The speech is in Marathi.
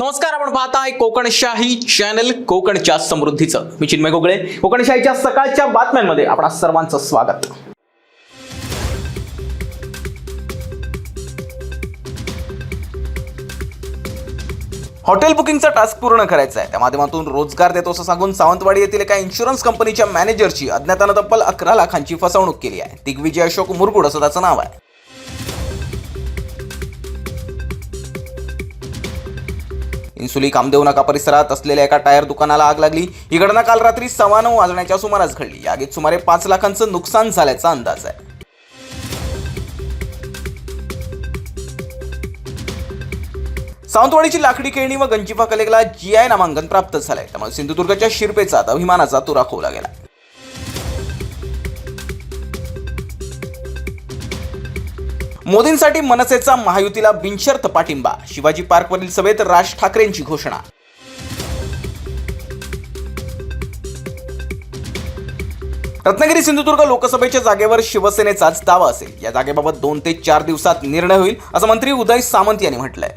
नमस्कार आपण पाहताय कोकणशाही चॅनल कोकणच्या समृद्धीचं. मी चिन्मय गोगळे. कोकणशाहीच्या सकाळच्या बातम्यांमध्ये आपणा सर्वांचं स्वागत. हॉटेल बुकिंगचा टास्क पूर्ण करायचा आहे त्या माध्यमातून रोजगार देतो असं सांगून सावंतवाडी येथील एका इन्शुरन्स कंपनीच्या मॅनेजरची अज्ञातानं तब्बल अकरा लाखांची फसवणूक केली आहे. दिग्विजय अशोक मुरगुड असं त्याचं नाव आहे. इन्सुली कामदेव नाका परिसरात असलेल्या एका टायर दुकानाला आग लागली. ही घटना काल रात्री सव्वा नऊ वाजण्याच्या सुमारास घडली. या आगीत सुमारे पाच लाखांचं नुकसान झाल्याचा अंदाज आहे. सावंतवाडीची लाकडी खेळणी व गंजिफा कलेला जी आय नामांकन प्राप्त झालंय. त्यामुळे सिंधुदुर्गच्या शिरपेचा अभिमानाचा तुरा खोवला गेला. मोदींसाठी मनसेचा महायुतीला बिनशर्त पाठिंबा शिवाजी पार्कवरील सभेत राज ठाकरेंची घोषणा. रत्नागिरी सिंधुदुर्ग लोकसभेच्या जागेवर शिवसेनेचाच दावा असेल. या जागेबाबत दोन ते चार दिवसात निर्णय होईल असं मंत्री उदय सामंत यांनी म्हटलंय.